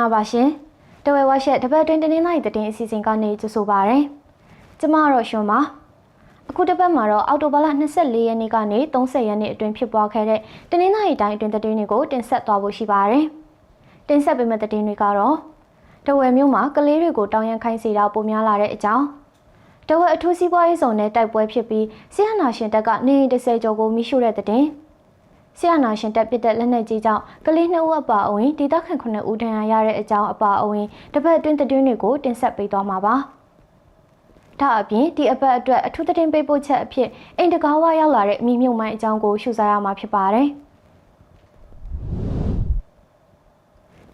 မင်္ဂလာပါရှင်တဝဲဝါရှက်တပတ်တွင်တင်းနိုင်တဲ့တင်အစီအစဉ်ကနေကြိုဆိုပါရစေကျမကတော့ရှင်ပါအခုတစ်ပတ်မှာတော့အောက်တိုဘာလ24ရက်နေ့ကနေ30ရက်နေ့အတွင်းဖြစ်ပွားခဲ့တဲ့တင်းနိုင်တိုင်းအတွင်းသတင်းတွေကိုတင်ဆက်သွားဖို့ရှိပါတယ်တင်ဆက်ပေးမယ့်သတင်းတွေကတော့တဝဲမျိုးမှာကလေးတွေကိုတောင်းရန်ခိုင်းစေတာပိုများလာတဲ့အကြောင်းတဝဲအထူးစီးပွားရေးဆောင်နဲ့တိုက်ပွဲဖြစ်ပြီးဆီယနာရှင်တပ်ကနေ30ကျော်ကိုမိရှုတဲ့တဲ့ ဆရာနာရှင်တက်ပစ်တဲ့လက်နက်ကြီးကြောင့်ကလေးနှစ်ဦးအပါအဝင်ဒေသခံ9ဦးဒဏ်ရာရတဲ့အကြောင်းအပါအဝင်တစ်ပတ်အတွင်းသတင်းတွေကိုတင်ဆက်ပေးသွားမှာပါ။ဒါအပြင်ဒီအပတ်အတွက်အထူးသတင်းပေးပို့ချက်အဖြစ်အိမ်တကားဝရောက်လာတဲ့မိမြုံမိုင်းအကြောင်းကိုရှုစားရမှာဖြစ်ပါတယ်။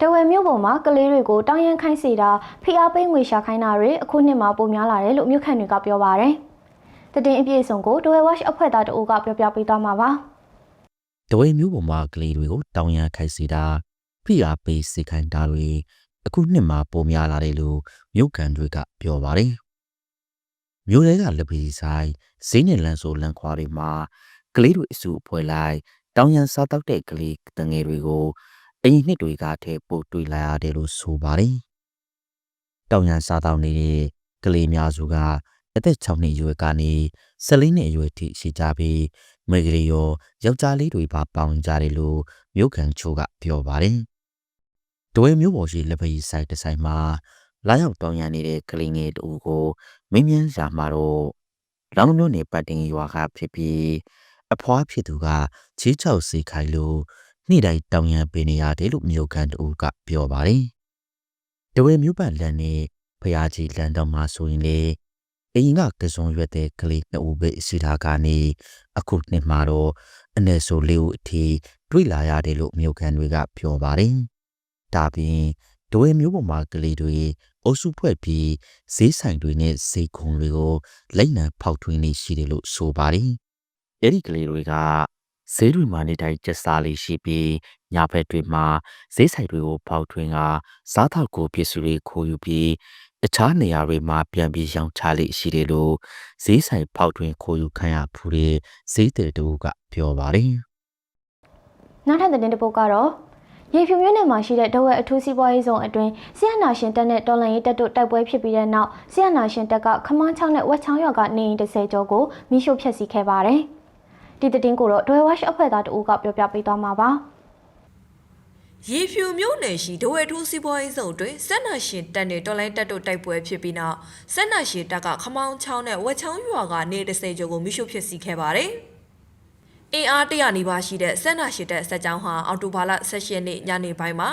တဝယ်မြို့ပေါ်မှာကလေးတွေကိုတောင်းရန်ခိုင်းစေတာဖိအားပေးငွေရှာခိုင်းတာတွေအခုနှစ်မှာပိုများလာတယ်လို့မြို့ခံတွေကပြောပါတယ်။တည်င်းအပြည့်အစုံကိုတဝယ် watch အဖွဲ့သားတအုပ်ကပြောပြပေးသွားမှာပါ။ တဝဲမျိုးပေါ်မှာကလေးတွေကိုတောင်းရန်ခိုက်စေတာဖိအားပေးစေခိုင်းတာတွေအခုနှစ်မှာပိုများလာတယ်လို့မြို့ကန်တွေကပြောပါတယ်။မြို့တွေကလက်ပီဆိုင်ဈေးနဲ့လမ်းဆိုလမ်းခွာတွေမှာကလေးတွေအစုအဖွဲ့လိုက်တောင်းရန်စားတောက်တဲ့ကလေးတငယ်တွေကိုအရင်နှစ်တွေကတည်းပို့တွေ့လာရတယ်လို့ဆိုပါတယ်။တောင်းရန်စားတောက်နေတဲ့ကလေးများစုကအသက်6နှစ်အရွယ်ကနေ14နှစ်အရွယ်ထိရှိကြပြီး မိဂရီရောယောက်ျားလေးတွေပါပေါင်းကြတယ်လို့မြို့ခံချို့ကပြောပါတယ်။ဒွေမျိုးပေါ်ရှိလက်ဖက်ရည်ဆိုင်တစ်ဆိုင်မှာလာရောက်တောင်းရနေတဲ့ကလေးငယ်တူကိုမင်းမြန်းစာမှာတော့လောင်မျိုးနေပတ်တင်ရွာကဖြစ်ပြီးအဖွားဖြစ်သူကချေးချောက်စီခိုင်လို့နေ့တိုင်းတောင်းရပေးနေရတယ်လို့မြို့ခံတူကပြောပါတယ်။ဒွေမျိုးပတ်လန်နဲ့ဖျားကြီးလန်တော်မှာဆိုရင်လေ အရင်ကကစုံရွက်တဲ့ကလေးနှစ်ဦးပဲရှိတာကနေအခုနှစ်မှာတော့အနည်းဆိုလေးဦးအထိတွေ့လာရတယ်လို့မြို့ခံတွေကပြောပါတယ်။ဒါပြင်ဒွေမျိုးပေါ်မှာကလေးတွေအုပ်စုဖွဲ့ပြီးဈေးဆိုင်တွေနဲ့ဈေးခုံတွေကိုလိုက်နံဖောက်ထွင်းနေရှိတယ်လို့ဆိုပါတယ်။အဲဒီကလေးတွေကဈေးတွေမှာနေတိုင်းကျက်စားလေးရှိပြီးညဘက်တွေမှာဈေးဆိုင်တွေကိုဖောက်ထွင်းကစားသောက်ကိုပစ္စည်းတွေခိုးယူပြီး တခြားနေရာတွေမှာပြန်ပြီးရောင်းချလိရှိတယ်လို့ဈေးဆိုင်ဖောက်ထွင်းခိုးယူခံရဖူးတဲ့ဈေးတယ်တူကပြောပါတယ်နောက်ထပ်သတင်းတစ်ပုဒ်ကတော့ရေဖြူမြို့နယ်မှာရှိတဲ့ဒဝဲအထူးစီးပွားရေးဇုံအတွင်းဆီယနာရှင်တပ်နဲ့တော်လန်ရေးတပ်တို့တိုက်ပွဲဖြစ်ပြီးတဲ့နောက်ဆီယနာရှင်တပ်ကခမန်းချောင်းနဲ့ဝက်ချောင်းရွာကနေအိမ်30ကျော်ကိုမိရှို့ဖျက်ဆီးခဲ့ပါတယ်။ဒီသတင်းကိုတော့ဒဝဲဝက်အဖွဲ့သားတအူးကပြောပြပေးသွားမှာပါ။ ရေဖြူမြို့နယ်ရှိဒဝဲထူးစီးပွားရေးဆောင်တွင်ဆက်နာရှင်တပ်နဲ့တော်လိုင်းတပ်တို့တိုက်ပွဲဖြစ်ပြီးနောက်ဆက်နာရှင်တပ်ကခမောင်းချောင်းနဲ့ဝက်ချောင်းရွာကနေ30ကျော်ကိုမိရှုဖြစ်စီခဲ့ပါတယ်။အင်အားတရနီးပါးရှိတဲ့ဆက်နာရှင်တပ်စက်ကြောင်းဟာအော်တိုဘာလ16ရက်နေ့ညနေပိုင်းမှာ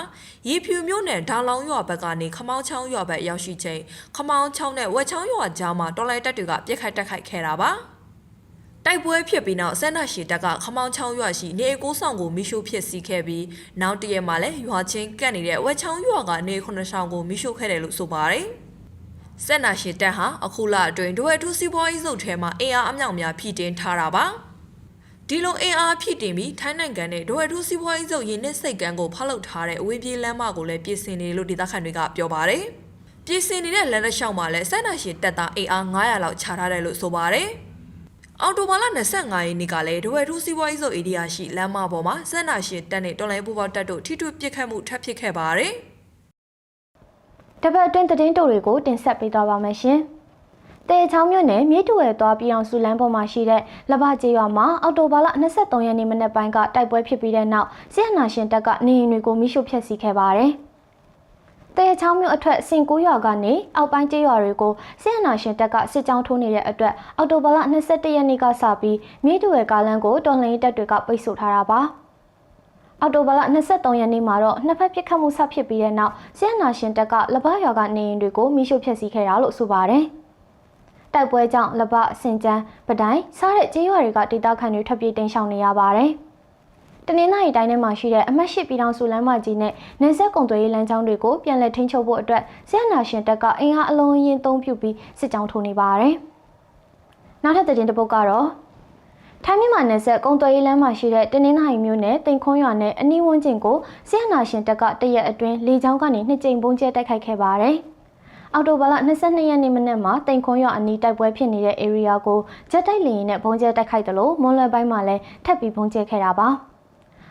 ရေဖြူမြို့နယ်ဒေါလောင်ရွာဘက်ကနေခမောင်းချောင်းရွာဘက်ရောက်ရှိချိန်ခမောင်းချောင်းနဲ့ဝက်ချောင်းရွာကြားမှာတော်လိုင်းတပ်တွေကပြစ်ခတ်တက်ခိုက်ခဲ့တာပါ။ တိုက်ပွဲဖြစ်ပြီးနောက်ဆန္ဒရှိတပ်ကခမောင်းချောင်းရွာရှိနေအကိုဆောင်ကိုမိရှို့ဖြစ်စီခဲ့ပြီးနောက်တရက်မှာလည်းရွာချင်းကပ်နေတဲ့ဝက်ချောင်းရွာကနေခုနှစ်ဆောင်ကိုမိရှို့ခဲ့တယ်လို့ဆိုပါတယ်။ဆန္ဒရှိတပ်ဟာအခုလအတွင်းဒိုအထူးစီးပွားရေးစုပ်ထဲမှာအင်အားအမြောက်များဖြည့်တင်းထားတာပါ။ဒီလိုအင်အားဖြည့်တင်ပြီးထိုင်းနိုင်ငံနဲ့ဒိုအထူးစီးပွားရေးစုပ်ရင်းနှစ်စိတ်ကန်းကိုဖောက်လုပ်ထားတဲ့အဝေးပြေးလမ်းမကိုလည်းပြင်ဆင်နေလို့ဒေသခံတွေကပြောပါတယ်။ပြည်စင်နေတဲ့လမ်းတစ်လျှောက်မှာလည်းစန္ဒရှိတပ်သားအင်အား900လောက်ခြားထားတယ်လို့ဆိုပါတယ်။ အော်တိုဘာလ25ရက်နေ့ကလည်းဒဝဲထူးစီးပွားရေးစုပ်ဧရိယာရှိလမ်းမပေါ်မှာစန္ဒရှင်တပ်နဲ့တော်လိုင်းပူပေါတပ်တို့ထိထွေပစ်ခတ်မှုထပ်ဖြစ်ခဲ့ပါတယ်။တပတ်အတွင်းသတင်းတိုတွေကိုတင်ဆက်ပေးသွားပါမယ်ရှင်။တဲချောင်းမြို့နယ်မြေတူဝဲသွားပြည်အောင်စုလမ်းပေါ်မှာရှိတဲ့လဘကျေးရွာမှာအော်တိုဘာလ23ရက်နေ့မနက်ပိုင်းကတိုက်ပွဲဖြစ်ပြီးတဲ့နောက်ဆီယနာရှင်တပ်ကနေအိမ်တွေကိုမိရှုဖျက်ဆီးခဲ့ပါတယ်။ တဲချောင်းမြို့အထက်စင်ကူးရွာကနေအောက်ပိုင်းကျေးရွာတွေကိုစစ်အာဏာရှင်တပ်ကစစ်ကြောင်းထိုးနေတဲ့အတွက်အော်တိုဘာလ22ရက်နေ့ကစပြီးမြေတူရဲ့ကားလမ်းကိုတော်လှန်ရေးတပ်တွေကပိတ်ဆို့ထားတာပါအော်တိုဘာလ23ရက်နေ့မှာတော့နှစ်ဖက်ပစ်ခတ်မှုဆက်ဖြစ်ပြီးတဲ့နောက်စစ်အာဏာရှင်တပ်ကလဘရွာကနေအိမ်တွေကိုမိရှို့ဖျက်ဆီးခဲ့တာလို့ဆိုပါတယ်တိုက်ပွဲကြောင့်လဘစင်ကြမ်းပဒိုင်စားတဲ့ကျေးရွာတွေကဒေသခံတွေထွက်ပြေးတိမ်းရှောင်နေရပါတယ်။ တနင်္လာရီတိုင်းထဲမှာရှိတဲ့အမတ်ရှိပြည်တော်စုလမ်းမကြီးနဲ့နေဆက်ကုံသွေးလမ်းကြောင်းတွေကိုပြန်လည်ထိန်းချုပ်ဖို့အတွက်ဆရာနာရှင်တပ်ကအင်အားအလုံးအင်းသုံးပြုပြီးစစ်ကြောင်းထိုးနေပါတယ်။နောက်ထပ်သတင်းတစ်ပုဒ်ကတော့ထိုင်းမြန်မာနယ်စပ်ကုံသွေးလမ်းမှာရှိတဲ့တနင်္လာရီမြို့နယ်တိန်ခွန်းရွာနဲ့အနီးဝန်းကျင်ကိုဆရာနာရှင်တပ်ကတရက်အတွင်းလေကြောင်းကနေနှစ်ကြိမ်ပုံကျဲတိုက်ခိုက်ခဲ့ပါတယ်။အော်တိုဘာလ22ရက်နေ့မနက်မှာတိန်ခွန်းရွာအနီးတိုက်ပွဲဖြစ်နေတဲ့ area ကိုဂျက်တိုက်လေယာဉ်နဲ့ဘုံကျဲတိုက်ခိုက်တယ်လို့မွန်လွယ်ပိုင်းမှာလည်းထပ်ပြီးဘုံကျဲခဲ့တာပါ။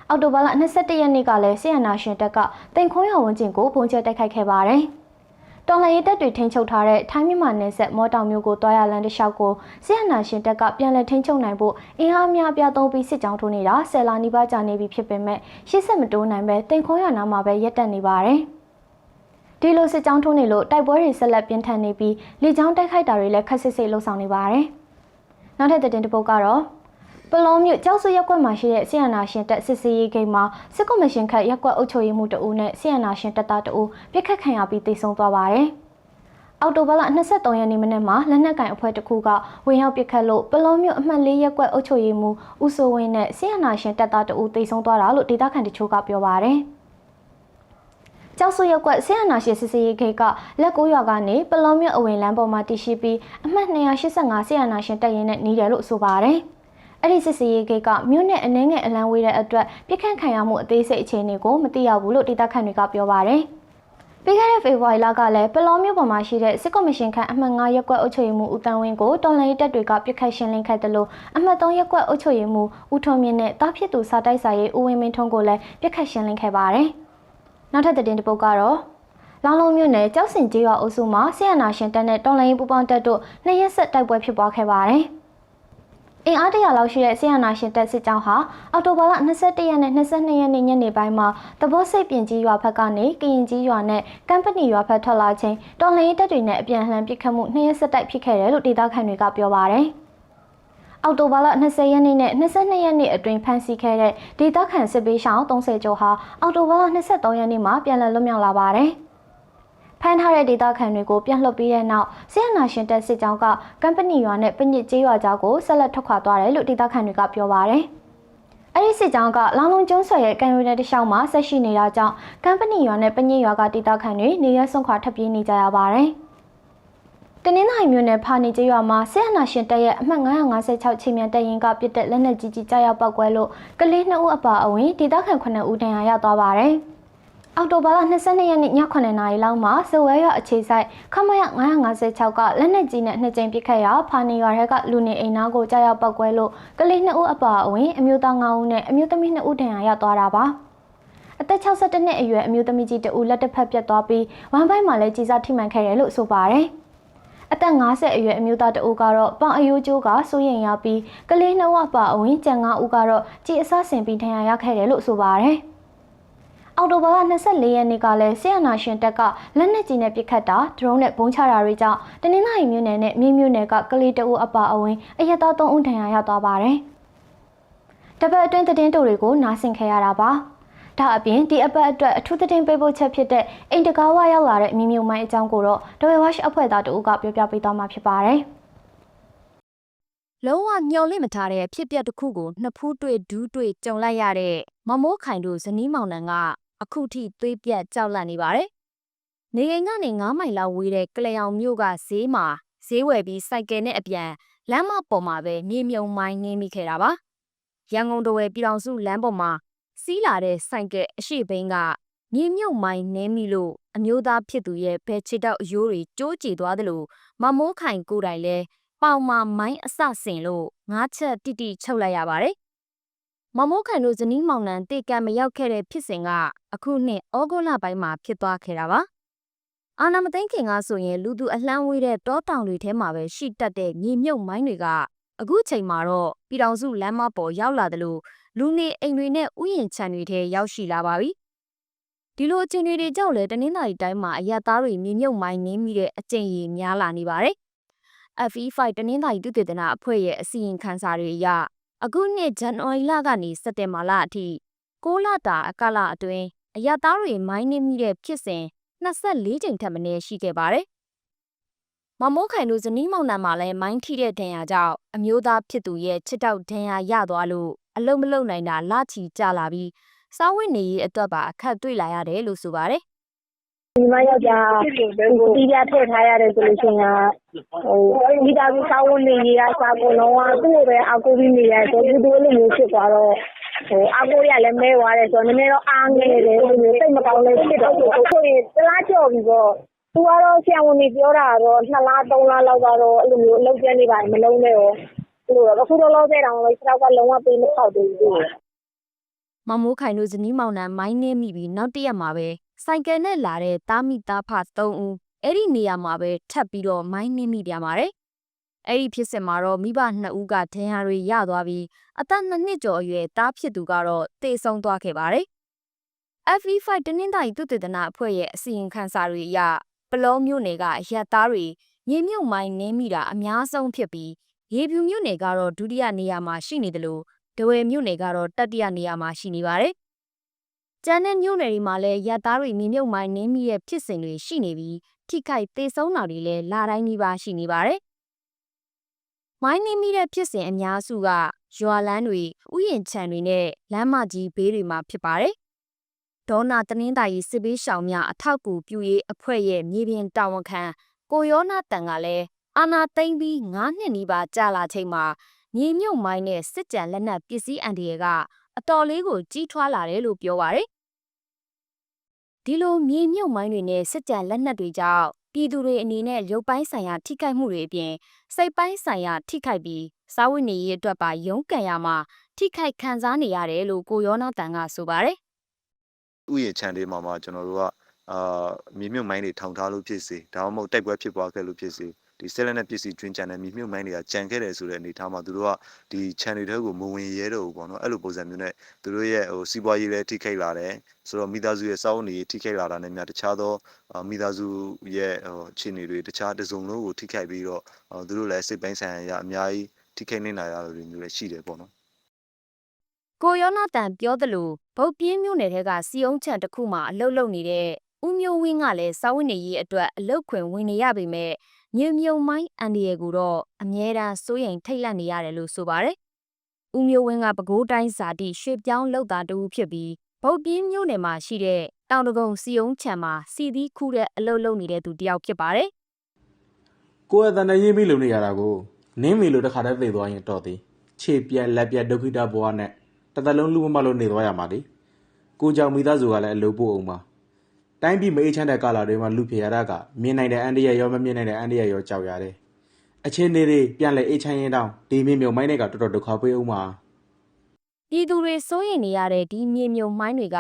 အအော်တိုဘာလ22ရက်နေ့ကလည်းဆီယနာရှင်တပ်ကတင်ခွန်းရဝန်းကျင်ကိုပုံကျဲတိုက်ခိုက်ခဲ့ပါတယ်။တော်လှန်ရေးတပ်တွေထိန်းချုပ်ထားတဲ့ထိုင်းမြန်မာနယ်စပ်မော်တောင်မြို့ကိုတွားရလမ်းတစ်လျှောက်ကိုဆီယနာရှင်တပ်ကပြန်လည်ထိန်းချုပ်နိုင်ဖို့အင်အားများပြားသုံးပြီးစစ်ကြောင်းထိုးနေတာဆယ်လာနီးပါးကြာနေပြီဖြစ်ပေမဲ့ရှေ့ဆက်မတိုးနိုင်ပဲတင်ခွန်းရနာမှာပဲရပ်တန့်နေပါတယ်။ဒီလိုစစ်ကြောင်းထိုးနေလို့တိုက်ပွဲတွေဆက်လက်ပြင်းထန်နေပြီးလေကြောင်းတိုက်ခိုက်တာတွေလည်းခက်ဆစ်ဆစ်လှုပ်ဆောင်နေပါတယ်။နောက်ထပ်သတင်းတစ်ပုဒ်ကတော့ ပလောမြို့ကျောက်စုရက်ကွက်မှာရှိတဲ့ဆီယနာရှင်တပ်စစ်စီရေးဂိမ်းမှာစစ်ကော်မရှင်ခတ်ရက်ကွက်အုပ်ချုပ်ရေးမှူးတဦးနဲ့ဆီယနာရှင်တပ်သားတဦးပြစ်ခတ်ခံရပြီးတိုက်ဆုံသွားပါတယ်။အော်တိုဘလ23ရက်နေ့မနေ့မှာလက်နက်ကင်အဖွဲ့တစ်ခုကဝင်ရောက်ပစ်ခတ်လို့ပလောမြို့အမှတ်၄ရက်ကွက်အုပ်ချုပ်ရေးမှူးဦးစိုးဝင်းနဲ့ဆီယနာရှင်တပ်သားတဦးတိုက်ဆုံသွားတာလို့ဒေသခံတချို့ကပြောပါတယ်။ကျောက်စုရက်ကွက်ဆီယနာရှင်စစ်စီရေးဂိတ်ကလက်ကိုးရွာကနေပလောမြို့အဝင်လမ်းပေါ်မှာတည်ရှိပြီးအမှတ်285ဆီယနာရှင်တပ်ရင်းနဲ့နီးတယ်လို့ဆိုပါတယ်။ အဲ့ဒီစစ်စီရေးဂိတ်ကမြို့နယ်အနှင်းငယ်အလံဝေးတဲ့အတွက်ပြစ်ခတ်ခံရမှုအသေးစိတ်အခြေအနေကိုမသိရဘူးလို့ဒေသခံတွေကပြောပါတယ်။ပြီးခဲ့တဲ့ဖေဖော်ဝါရီလကလည်းပလောမြို့ပေါ်မှာရှိတဲ့စစ်ကော်မရှင်ခန့်အမှတ်9ရပ်ကွက်အုပ်ချုပ်ရေးမှူးဦးတန်းဝင်းကိုတော်လှန်ရေးတပ်တွေကပြစ်ခတ်ရှင်းလင်းခဲ့တယ်လို့အမှတ်3ရပ်ကွက်အုပ်ချုပ်ရေးမှူးဦးထွန်းမြင့်နဲ့တားဖြစ်သူစာတိုက်စာရေးဦးဝင်းမင်းထွန်းကိုလည်းပြစ်ခတ်ရှင်းလင်းခဲ့ပါတယ်။နောက်ထပ်သတင်းတစ်ပုဒ်ကတော့လောင်လုံးမြို့နယ်ကျောက်စင်ကျေးရွာအုပ်စုမှာဆီယနာရှင်တပ်နဲ့တော်လိုင်းပူပေါင်းတပ်တို့နှစ်ရက်ဆက်တိုက်ပွဲဖြစ်ပွားခဲ့ပါတယ်။ အင်အားတရာလောက်ရှိတဲ့ဆီယနာရှင်တပ်စစ်ကြောင်းဟာအော်တိုဘာလ21ရက်နဲ့22ရက်နေ့ညနေပိုင်းမှာတဘောစိတ်ပြင်ကြီးရွာဘက်ကနေကရင်ကြီးရွာနဲ့ကမ်ပနီရွာဘက်ထွက်လာချိန်တော်လှန်ရေးတပ်တွေနဲ့အပြန်အလှန်ပစ်ခတ်မှုနှစ်ရက်ဆက်တိုက်ဖြစ်ခဲ့တယ်လို့ဒေသခံတွေကပြောပါတယ်။အော်တိုဘာလ20ရက်နေ့နဲ့22ရက်နေ့အတွင်းဖမ်းဆီးခဲ့တဲ့ဒေသခံစစ်ပေးရှောင်း30ကျော်ဟာအော်တိုဘာလ23ရက်နေ့မှာပြန်လည်လွတ်မြောက်လာပါတယ်။ ဖမ်းထားတဲ့ဒေသခံတွေကိုပြန်လှုပ်ပြီးတဲ့နောက်ဆီယနာရှင်တပ်စစ်ကြောင်းကကမ်ပနီရွာနဲ့ပညစ်ကျေးရွာကြားကိုဆက်လက်ထွက်ခွာသွားတယ်လို့ဒေသခံတွေကပြောပါတယ်။အဲ့ဒီစစ်ကြောင်းကလောင်လုံးကျွန်းဆွယ်ရဲ့ကန်ရီနယ်တစ်လျှောက်မှာဆက်ရှိနေတာကြောင့်ကမ်ပနီရွာနဲ့ပညစ်ရွာကဒေသခံတွေနေရဆွန့်ခွာထပ်ပြေးနေကြရပါတယ်။တနင်္သာရီမြို့နယ်ဖာနေကျေးရွာမှာဆီယနာရှင်တပ်ရဲ့အမှတ်956ချိန်မြန်တပ်ရင်းကပြစ်တဲ့လက်နက်ကြီးကြီးကြားရောက်ပောက်ကွဲလို့ကလေး2ဦးအပါအဝင်ဒေသခံ9ဦးဒဏ်ရာရသွားပါတယ်။ အောက်တိုဘာလ22ရက်နေ့ည9:00နာရီလောက်မှာစဝဲရအခြေဆိုင်ခမရ956ကလက်နက်ကြီးနဲ့နှစ်ကြိမ်ပစ်ခတ်ရာဖာနေရွာထဲကလူနေအိမ်နာကိုကြားရောက်ပောက်ကွဲလို့ကလေး2ဦးအပါအဝင်အမျိုးသား9ဦးနဲ့အမျိုးသမီး2ဦးဒဏ်ရာရသွားတာပါအသက်62နှစ်အရွယ်အမျိုးသမီးကြီးတဦးလက်တစ်ဖက်ပြတ်သွားပြီးဝမ်းပိုင်းမှာလည်းကြီးစားထိမှန်ခဲ့တယ်လို့ဆိုပါတယ်အသက်50အရွယ်အမျိုးသားတဦးကတော့ပေါင်အယိုးကျိုးကစိုးရင်ရပြီးကလေး2ဦးအပါအဝင်ကြံ9ဦးကတော့ကြည်အဆဆင်ပြီးဒဏ်ရာရခဲ့တယ်လို့ဆိုပါတယ်။ အော်တိုဘာလ24ရက်နေ့ကလည်းဆီယနာရှင်တပ်ကလက်နက်ကြီးနဲ့ပစ်ခတ်တာဒရုန်းနဲ့ဘုံချတာတွေကြောင့်တနင်္လာရီမြို့နယ်နဲ့မြို့မြို့နယ်ကကလေးတအုပ်အပါအဝင်အရက်သား3ဦးဒဏ်ရာရသွားပါတယ်။တပတ်အတွင်းသတင်းတိုတွေကိုနားဆင်ခဲ့ရတာပါ။ဒါအပြင်ဒီအပတ်အတွက်အထူးသတင်းပေးပို့ချက်ဖြစ်တဲ့အိမ်တကားဝရောက်လာတဲ့မိမျိုးမိုင်းအကြောင်းကိုတော့ဒဝဲဝါရှ်အဖွဲ့သားတအုပ်ကပြောပြပေးသွားမှာဖြစ်ပါတယ်။လုံးဝမျော်လင့်မထားတဲ့ဖြစ်ပျက်တစ်ခုကိုနှစ်ဖူးတွေ့ဒူးတွေ့ကြုံလိုက်ရတဲ့မမိုးခိုင်တို့ဇနီးမောင်နှံက အခုထိသွေးပြတ်ကြောက်လန့်နေပါတယ်။နေအိမ်ကနေ9မိုင်လောက်ဝေးတဲ့ကလျောင်မြို့ကဈေးမှာဈေးဝယ်ပြီးစိုက်ကယ်နဲ့အပြန်လမ်းမပေါ်မှာပဲမြေမြုံမိုင်းနင်းမိခဲ့တာပါ။ရန်ကုန်တဝယ်ပြည်တော်စုလမ်းပေါ်မှာစီးလာတဲ့စိုက်ကယ်အရှိဘိန်းကမြေမြုံမိုင်းနင်းမိလို့အမျိုးသားဖြစ်သူရဲ့ဘဲချစ်တောက်အယိုးတွေကျိုးကျသွားတယ်လို့မမိုးခိုင်ကိုယ်တိုင်လဲပေါင်မာမိုင်းအစဆင်လို့ငါးချက်တိတိချုပ်လိုက်ရပါတယ် မမိုးခိုင်တို့ဇနီးမောင်နှံတေကံမရောက်ခဲ့တဲ့ဖြစ်စဉ်ကအခုနှစ်ဩဂုတ်လပိုင်းမှာဖြစ်သွားခဲ့တာပါ။အာနာမသိန်းခင်ကဆိုရင်လူသူအလှမ်းဝေးတဲ့တောတောင်တွေထဲမှာပဲရှိတတ်တဲ့မြေမြုပ်မိုင်းတွေကအခုချိန်မှာတော့ပြည်တော်စုလမ်းမပေါ်ရောက်လာတယ်လို့လူနေအိမ်တွေနဲ့ဥယျာဉ်ခြံတွေထဲရောက်ရှိလာပါပြီ။ဒီလိုအခြေအနေတွေကြောင့်လည်းတနင်္သာရီတိုင်းမှာအရသားတွေမြေမြုပ်မိုင်းနင်းမိတဲ့အကျင့်ရည်များလာနေပါတယ်။ FE5 တနင်္သာရီတုတေသနာအဖွဲ့ရဲ့အစီရင်ခံစာတွေအရ အခုနှစ်ဇန်နဝါရီလကနေစက်တင်ဘာလအထိ6လတာအကလအတွင်းအရသားတွေမိုင်းနှင်းမိတဲ့ဖြစ်စဉ်24ကြိမ်ထက်မနည်းရှိခဲ့ပါတယ်။မမိုးခိုင်တို့ဇနီးမောင်နှံမှာလည်းမိုင်းထိတဲ့ဒဏ်ရာကြောင့်အမျိုးသားဖြစ်သူရဲ့ချစ်တောက်ဒဏ်ရာရသွားလို့အလုံးမလုံးနိုင်တာလချီကြလာပြီးစားဝတ်နေရေးအတွက်ပါအခက်တွေ့လာရတယ်လို့ဆိုပါတယ် ဒီမယောက်ျားတီးပြထည့်ထားရတယ်ဆိုလို့ရှိရင်ဟိုမိသားစု စာဝန်နေရေးအစားကုန်လုံးက သူ့ကိုပဲအကူပြီးနေရဆိုသူတို့လိုမျိုးဖြစ်သွားတော့ဟိုအကူရလည်း မဲသွားတယ်ဆိုတော့ နည်းနည်းတော့ အားငယ်တယ်ဟိုမျိုးစိတ်မကောင်းလည်း ဖြစ်တော့ဆိုရင် တလားကြော်ပြီးတော့သူကတော့ ဆရာဝန်ကြီးပြောတာတော့2လ3လလောက်ကတော့ အဲ့လိုမျိုး အလုပ်ကျန်းနေပါမလုံးနဲ့ရောအဲ့လိုတော့အခုတော့လောဆယ်တောင်လို့ခြေထောက်က လုံးဝ ပေးမထောက်သေးဘူးမမိုးခိုင်တို့ ဇနီးမောင်နှံ မိုင်းနှင်းမိပြီး နောက်တစ်ရက်မှာပဲ စိုက်ကယ်နဲ့လာတဲ့တာမိသားဖ3ဦးအဲ့ဒီနေရာမှာပဲထပ်ပြီးတော့မိုင်းနှင်းမိပြန်ပါတယ်။အဲ့ဒီဖြစ်စဉ်မှာတော့မိဘနှစ်ဦးကဒဏ်ရာတွေရသွားပြီးအသက်နှစ်နှစ်ကျော်အရွယ်တားဖြစ်သူကတော့တေဆုံးသွားခဲ့ပါတယ်။ FV5 တနင်္သာရီသုတေသနအဖွဲ့ရဲ့အစီရင်ခံစာတွေအရပလောမျိုးနယ်ကအရက်သားတွေမြေမြုပ်မိုင်းနင်းမိတာအများဆုံးဖြစ်ပြီးရေပြူမြို့နယ်ကတော့ဒုတိယနေရာမှာရှိနေတယ်လို့ဒဝယ်မြို့နယ်ကတော့တတိယနေရာမှာရှိနေပါတယ်။ ကျန်တဲ့မြို့နယ်တွေမှာလည်းရက်သားတွေမြေမြုပ်မိုင်းနင်းမိရဲ့ဖြစ်စဉ်တွေရှိနေပြီးထိခိုက်သေးဆုံးတာတွေလည်းလာတိုင်းနီးပါးရှိနေပါတယ်။မိုင်းနင်းမိတဲ့ဖြစ်စဉ်အများစုကရွာလန်းတွေဥယျာဉ်ခြံတွေနဲ့လမ်းမကြီးဘေးတွေမှာဖြစ်ပါတယ်။ဒေါနာတနင်္သာရီစစ်ပေးရှောင်များအထောက်အကူပြုရေးအဖွဲ့ရဲ့မြေပြင်တာဝန်ခံကိုယောနာတန်ကလည်းအာနာသိမ့်ပြီး9နှစ်နီးပါးကြာလာချိန်မှာမြေမြုပ်မိုင်းနဲ့စစ်ကြံလက်နက်ပစ္စည်းအန်ဒီရဲ့ကအတော်လေးကိုကြီးထွားလာတယ်လို့ပြောပါရယ် ဒီလိုမြေမြုပ်မိုင်းတွေနဲ့စစ်ကြံလက်နက်တွေကြောင့်ပြည်သူတွေအနေနဲ့ရုပ်ပိုင်းဆိုင်ရာထိခိုက်မှုတွေအပြင်စိတ်ပိုင်းဆိုင်ရာထိခိုက်ပြီးစာဝတ်နေရေးအတွက်ပါရုန်းကန်ရမှာထိခိုက်ခံစားနေရတယ်လို့ကိုယောနာတန်ကဆိုပါရယ်ဥယျာဉ်ခြံလေးမှာမှကျွန်တော်တို့ကအာမြေမြုပ်မိုင်းတွေထောင်ထားလို့ဖြစ်စေဒါမှမဟုတ်တိုက်ပွဲဖြစ်ပွားခဲ့လို့ဖြစ်စေ ဒီဆက်လက်နဲ့ပစ္စည်းကျွင်းကြံတဲ့မြေမြုပ်မိုင်းတွေကကြံခဲ့တယ်ဆိုတဲ့အနေအထားမှာသူတို့ကဒီခြံတွေထဲကိုမဝင်ရဲတော့ဘူးပေါ့နော်အဲ့လိုပုံစံမျိုးနဲ့သူတို့ရဲ့ဟိုစီးပွားရေးလည်းထိခိုက်လာတယ်ဆိုတော့မိသားစုရဲ့စောင့်နေရေးထိခိုက်လာတာနဲ့များတခြားသောအာမိသားစုရဲ့ဟိုအခြေအနေတွေတခြားတစ်စုံလုံးကိုထိခိုက်ပြီးတော့ဟိုသူတို့လည်းစိတ်ပိုင်းဆိုင်ရာအများကြီးထိခိုက်နေတာရလို့မျိုးလည်းရှိတယ်ပေါ့နော်ကိုယောနာတန်ပြောသလိုဗုတ်ပြင်းမြို့နယ်ထဲကစီယုံချံတစ်ခုမှာအလုတ်လုံနေတဲ့ဦးမျိုးဝင်းကလည်းစာဝတ်နေရေးအတွက်အလုတ်ခွင်ဝင်နေရပေမဲ့ မြေမြုံမိုင်းအန်ဒီရဲ့ကိုတော့အမြဲတမ်းစိုးရိမ်ထိတ်လန့်နေရတယ်လို့ဆိုပါတယ်။ဦးမျိုးဝင်းကပဲခူးတိုင်းဇာတိရွှေပြောင်းလောက်သားတူဖြစ်ပြီးဗုတ်ပြင်းမြို့နယ်မှာရှိတဲ့တောင်တကုံစီယုံချံမှာစီသီးခူးတဲ့အလုတ်လုံနေတဲ့သူတစ်ယောက်ဖြစ်ပါတယ်ကိုယ်အတန်တရေးပြီးလုံနေရတာကိုနင်းမီလို့တစ်ခါတည်းသိသွားရင်တော့သည်ခြေပြက်လက်ပြက်ဒုက္ခိတဘဝနဲ့တစ်သက်လုံးလူမမလို့နေသွားရမှာလေကိုကြောင့်မိသားစုကလည်းအလုပ်ပို့အောင်ပါ တိုင်းပြည်မအေးချမ်းတဲ့ကာလတွေမှာလူဖြေရတာကမြင်နိုင်တဲ့အန်တရရောမမြင်နိုင်တဲ့အန်တရရောကြောက်ရတယ်အချင်းတွေတွေပြန်လဲအေးချမ်းရင်တောင်ဒီမြင်မြုံမိုင်းတွေကတော်တော်ဒုက္ခပေးအောင်ပါ။ပြည်သူတွေစိုးရိမ်နေရတဲ့ဒီမြေမြုံမိုင်းတွေက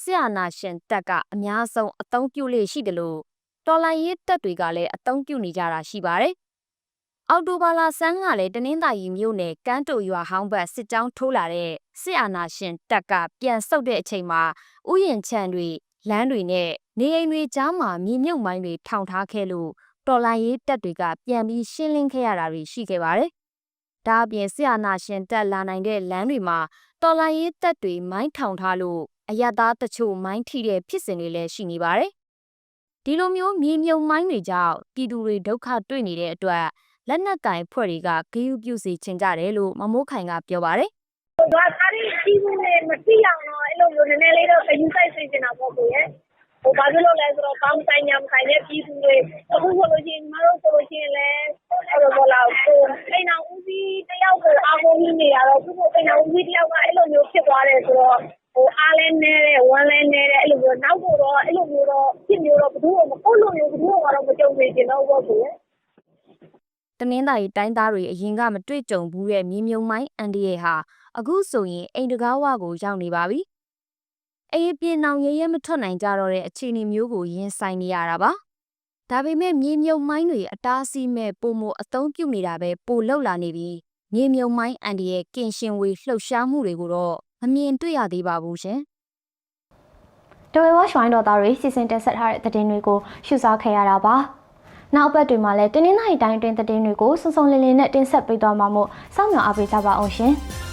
ဆရာနာရှင်တက်ကအများဆုံးအသုံးပြုလေရှိတယ်လို့တော်လိုင်းရေးတက်တွေကလည်းအသုံးပြုနေကြတာရှိပါတယ်။အော်တိုဘာလာဆန်းကလည်းတနင်္သာရီမြို့နယ်ကန်းတိုရွာဟောင်းဘက်စစ်ကြောင်းထိုးလာတဲ့ဆရာနာရှင်တက်ကပြန်ဆုတ်တဲ့အချိန်မှာဥယျာဉ်ခြံတွေ လမ်းတွေနဲ့နေအိမ်တွေကြားမှာမြေမြုပ်မိုင်းတွေထောင်ထားခဲ့လို့တော်လိုင်းရေးတက်တွေကပြန်ပြီးရှင်းလင်းခဲ့ရတာတွေရှိခဲ့ပါတယ်။ဒါအပြင်ဆရာနာရှင်တက်လာနိုင်တဲ့လမ်းတွေမှာတော်လိုင်းရေးတက်တွေမိုင်းထောင်ထားလို့အရသားတချို့မိုင်းထိတဲ့ဖြစ်စဉ်တွေလည်းရှိနေပါတယ်။ဒီလိုမျိုးမြေမြုံမိုင်းတွေကြောင့်ပြည်သူတွေဒုက္ခတွေ့နေတဲ့အတွက်လက်နက်ကင်ဖွဲ့တွေကဂရုပြုစီချင်ကြတယ်လို့မမိုးခိုင်ကပြောပါတယ်။ဒါသားလေးကြီးမှုနဲ့မသိအောင်တော့ အဲ့လိုမျိုးနည်းနည်းလေးတော့အယူဆိုင်စေချင်တာပေါ့ကိုရဲ့။ဟိုဘာလို့လဲဆိုတော့ကောင်းဆိုင်ညာမဆိုင်တဲ့ပြည်သူတွေအခုဆိုလို့ရှိရင်ညီမတို့ဆိုလို့ရှိရင်လည်းအဲ့လိုပေါ့လားကိုအိမ်အောင်ဦးစီးတယောက်ကိုအားကိုးပြီးနေရတော့သူ့ကိုအိမ်အောင်ဦးစီးတယောက်ကအဲ့လိုမျိုးဖြစ်သွားတယ်ဆိုတော့ဟိုအားလဲနေတယ်ဝမ်းလဲနေတယ်အဲ့လိုမျိုးနောက်တော့အဲ့လိုမျိုးတော့ဖြစ်မျိုးတော့ဘယ်သူမှမဟုတ်လို့မျိုးဘယ်သူမှတော့မကြုံနေချင်တော့ဘူးကိုရဲ့။တနင်္သာရီတိုင်းသားတွေအရင်ကမတွေ့ကြုံဘူးတဲ့မြေမြုံမိုင်းအန်ဒီရဲ့ဟာအခုဆိုရင်အိမ်တကားဝကိုရောက်နေပါပြီ။ အေးပြင်းအောင်ရဲရဲမထွက်နိုင်ကြတော့တဲ့အခြေအနေမျိုးကိုရင်ဆိုင်နေရတာပါ။ဒါပေမဲ့မြေမြုံမိုင်းတွေအတားအဆီးမဲ့ပုံမအသုံးပြုနေတာပဲပိုလောက်လာနေပြီးမြေမြုံမိုင်းအန်ဒီရဲ့ကင်ရှင်ဝေလှုပ်ရှားမှုတွေကိုတော့မမြင်တွေ့ရသေးပါဘူးရှင်။တဝဲဝါရွှိုင်းတော်သားတွေစီစဉ်တင်ဆက်ထားတဲ့သတင်းတွေကိုရှုစားခဲ့ရတာပါ။နောက်ပတ်တွေမှာလည်းတင်းနှင်းနိုင်တိုင်းတွင်သတင်းတွေကိုစုံစုံလင်လင်နဲ့တင်ဆက်ပေးသွားမှာမို့စောင့်မျှော်အားပေးကြပါအောင်ရှင်။